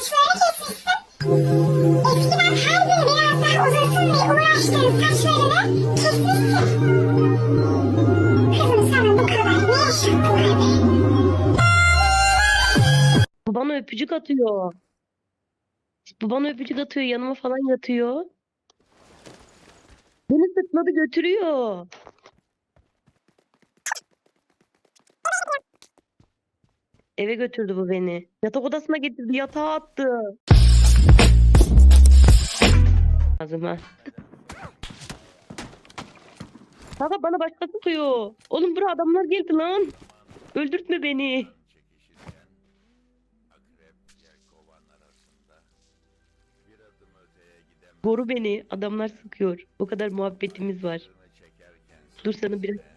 saçlarını kesmişsin. Eskiden her biri biraz daha uzasın diye uğraştığın saçlarını kesmişsin. Kızım sana bu kadar ne iş yaptılar be? Bu bana öpücük atıyor. Bu öpücük atıyor. Yanıma falan yatıyor. Beni sırtladı götürüyor. Eve götürdü bu beni. Yatak odasına getirdi. Yatağa attı. Ağzıma. Kanka bana başkası tutuyor. Oğlum buraya adamlar geldi lan. Öldürtme beni. Koru beni. Adamlar sıkıyor. O kadar muhabbetimiz var. Dur sana biraz